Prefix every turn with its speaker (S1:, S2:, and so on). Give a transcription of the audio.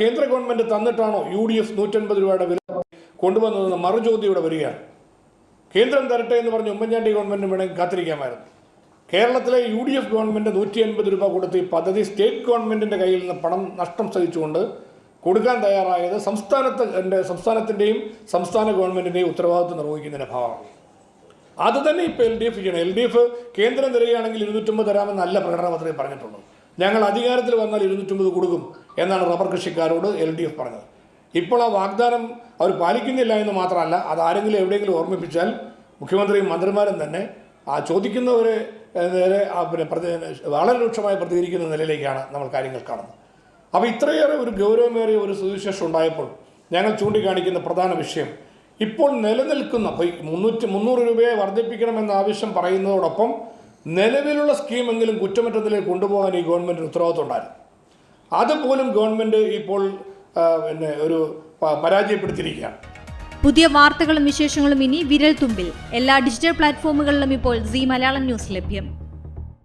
S1: കേന്ദ്ര ഗവൺമെന്റ് തന്നിട്ടാണോ U D F നൂറ്റൻപത് രൂപയുടെ വില കൊണ്ടുവന്നതെന്ന് മറുചോദ്യം ഇവിടെ വരികയാണ്. കേന്ദ്രം തരട്ടെ എന്ന് പറഞ്ഞ് ഉമ്മൻചാണ്ടി ഗവൺമെന്റിന് വേണമെങ്കിൽ കാത്തിരിക്കാമായിരുന്നു. കേരളത്തിലെ യു ഡി എഫ് ഗവൺമെന്റ് നൂറ്റി അൻപത് രൂപ കൊടുത്ത് ഈ പദ്ധതി സ്റ്റേറ്റ് ഗവൺമെന്റിന്റെ കയ്യിൽ നിന്ന് പണം നഷ്ടം സഹിച്ചുകൊണ്ട് കൊടുക്കാൻ തയ്യാറായത് സംസ്ഥാനത്ത് എന്റെ സംസ്ഥാനത്തിന്റെയും സംസ്ഥാന ഗവൺമെന്റിന്റെയും ഉത്തരവാദിത്വം നിർവഹിക്കുന്നതിന്റെ ഭാഗമാണ്. അത് തന്നെ ഇപ്പോൾ എൽ ഡി എഫ് ചെയ്യണം. എൽ ഡി എഫ് കേന്ദ്രം തരികയാണെങ്കിൽ ഇരുന്നൂറ്റമ്പത് തരാമെന്നല്ല പ്രകടന പത്രിക പറഞ്ഞിട്ടുള്ളത് ഞങ്ങൾ അധികാരത്തിൽ വന്നാൽ ഇരുന്നൂറ്റമ്പത് കൊടുക്കും എന്നാണ് റബ്ബർ കൃഷിക്കാരോട് എൽ ഡി എഫ് പറഞ്ഞത്. ഇപ്പോൾ ആ വാഗ്ദാനം അവർ പാലിക്കുന്നില്ല എന്ന് മാത്രമല്ല അത് ആരെങ്കിലും എവിടെയെങ്കിലും ഓർമ്മിപ്പിച്ചാൽ മുഖ്യമന്ത്രിയും മന്ത്രിമാരും തന്നെ ആ ചോദിക്കുന്നവരെ നേരെ പിന്നെ പ്രതി വളരെ രൂക്ഷമായി പ്രതികരിക്കുന്ന നിലയിലേക്കാണ് നമ്മൾ കാര്യങ്ങൾ കാണുന്നത്. അപ്പോൾ ഇത്രയേറെ ഒരു ഗൗരവമേറിയ ഒരു സുവിശേഷം ഉണ്ടായപ്പോൾ ഞങ്ങൾ ചൂണ്ടിക്കാണിക്കുന്ന പ്രധാന വിഷയം ഇപ്പോൾ നിലനിൽക്കുന്ന മുന്നൂറ്റി മുന്നൂറ് രൂപയെ വർദ്ധിപ്പിക്കണമെന്ന ആവശ്യം പറയുന്നതോടൊപ്പം നിലവിലുള്ള സ്കീമെങ്കിലും കുറ്റമറ്റ നിലയിൽ കൊണ്ടുപോകാൻ ഈ ഗവൺമെന്റ് ഉത്തരവാദിത്വം ഉണ്ടായിരുന്നു അതുപോലും ഗവൺമെന്റ് ഇപ്പോൾ പിന്നെ ഒരു പരാജയപ്പെടുത്തിയിരിക്കുകയാണ്.
S2: പുതിയ വാർത്തകളും വിശേഷങ്ങളും ഇനി വിരൽ തുമ്പിൽ എല്ലാ ഡിജിറ്റൽ പ്ലാറ്റ്ഫോമുകളിലും ഇപ്പോൾ സി മലയാളം ന്യൂസ് ലഭ്യം.